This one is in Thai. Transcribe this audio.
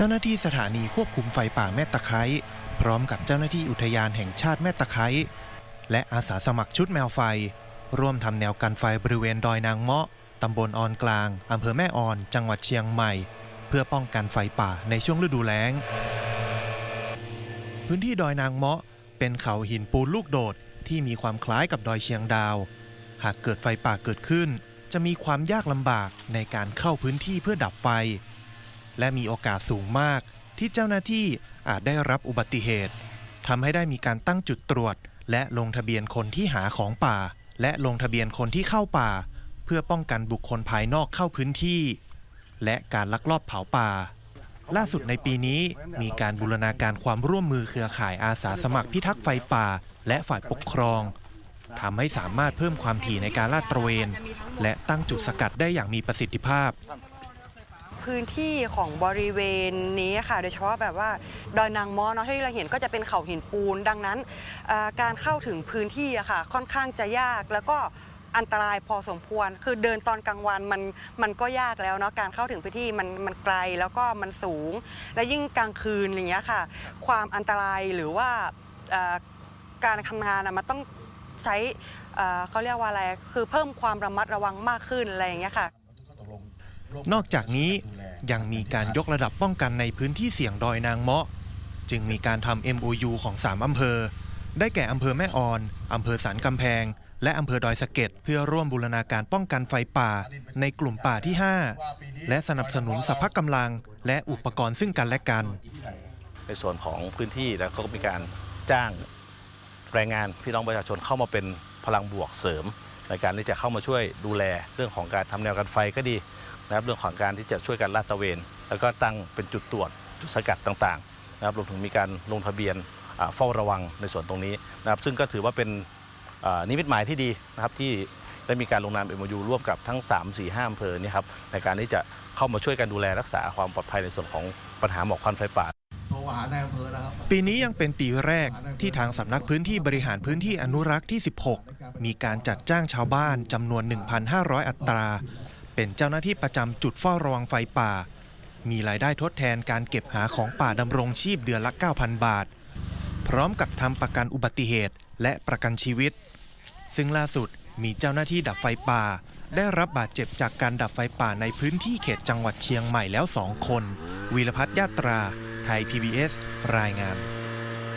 เจ้าหน้าที่สถานีควบคุมไฟป่าแม่ตะไคร้พร้อมกับเจ้าหน้าที่อุทยานแห่งชาติแม่ตะไคร้และอาสาสมัครชุดแมวไฟ ร่วมทำแนวกันไฟบริเวณดอยนางเมาะตำบลออนกลางอำเภอแม่ออน จังหวัดเชียงใหม่ เพื่อป้องกันไฟป่าในช่วงฤดูแล้ง พื้นที่ดอยนางเมาะเป็นเขาหินปูนลูกโดดที่มีความคล้ายกับดอยเชียงดาว หากเกิดไฟป่าเกิดขึ้น จะมีความยากลำบากในการเข้าพื้นที่เพื่อดับไฟ และมีโอกาสสูงมาก ที่เจ้าหน้าที่อาจได้รับอุบัติเหตุทำให้ได้มีการตั้งจุดตรวจ และลงทะเบียนคนที่หาของป่า และลงทะเบียนคนที่เข้าป่า เพื่อป้องกันบุคคลภายนอกเข้าพื้นที่ และการลักลอบเผาป่า ล่าสุดในปีนี้มีการบูรณาการความร่วมมือเครือข่ายอาสาสมัครพิทักษ์ไฟป่า และฝ่ายปกครองทำให้สามารถเพิ่มความถี่ในการลาดตระเวน และตั้งจุดสกัดได้อย่างมีประสิทธิภาพ พื้นที่ของบริเวณนี้ค่ะ โดยเฉพาะแบบว่าดอยนางมอเนาะที่เราเห็นก็จะเป็นเขาหินปูน ดังนั้นอ่าการเข้าถึงพื้นที่อะค่ะ ค่อนข้างจะยากแล้วก็อันตรายพอสมควร คือเดินตอนกลางวันมันมันก็ยากแล้วเนาะการเข้าถึงพื้นที่มันมันไกลแล้วก็มันสูง และยิ่งกลางคืนอย่างเงี้ยค่ะ ความอันตรายหรือว่าอ่าการทำงานอะมันต้องใช้อ่าเขาเรียกว่าอะไรคือเพิ่มความระมัดระวังมากขึ้นอะไรอย่างเงี้ยค่ะ นอกจากนี้ยังมีการยกระดับป้องกันในพื้นที่เสี่ยงดอยนางเมาะ จึงมีการทำ MOU ของ 3 อำเภอ ได้แก่อำเภอแม่ออน อำเภอสันกำแพง และอำเภอดอยสะเก็ดเพื่อร่วมบูรณาการป้องกันไฟป่า ในกลุ่มป่าที่ 5 และสนับสนุนสภาพกำลัง และอุปกรณ์ซึ่งกันและกัน ในส่วนของพื้นที่แล้วก็มีการจ้างแรงงานพี่น้องประชาชนเข้ามาเป็นพลังบวกเสริม ในการที่จะเข้ามาช่วยดูแลเรื่องของการทำแนวกันไฟก็ดีนะครับเรื่องของการที่จะช่วยกันลาดตระเวน แล้วก็ตั้งเป็นจุดตรวจจุดสกัดต่างๆนะครับรวมถึงมีการลงทะเบียนอ่าเฝ้าระวังในส่วนตรงนี้นะครับซึ่งก็ถือว่าเป็นอ่านิมิตหมายที่ดีนะครับที่ได้มีการลงนาม MOU ร่วมกับทั้ง 3 4 5อำเภอนี่ครับในการที่จะเข้ามาช่วยกันดูแลรักษาความปลอดภัยในส่วนของปัญหาหมอกควันไฟป่าโทรหาในายอำเภอนะครับปีนี้ยังเป็นปีแรกที่ทางสำนักพื้นที่บริหารพื้นที่อนุรักษ์ที่ 16 มีการจัดจ้างชาวบ้านจำนวน 1,500 อัตรา เป็นเจ้าหน้าที่ประจำจุดเฝ้าระวังไฟป่า มีรายได้ทดแทนการเก็บหาของป่าดำรงชีพเดือนละ 9,000 บาท พร้อมกับทำประกันอุบัติเหตุและประกันชีวิต ซึ่งล่าสุดมีเจ้าหน้าที่ดับไฟป่า ได้รับบาดเจ็บจากการดับไฟป่าในพื้นที่เขตจังหวัดเชียงใหม่แล้ว2คน วีรพัฒน์ยาตรา ไทย PBS รายงาน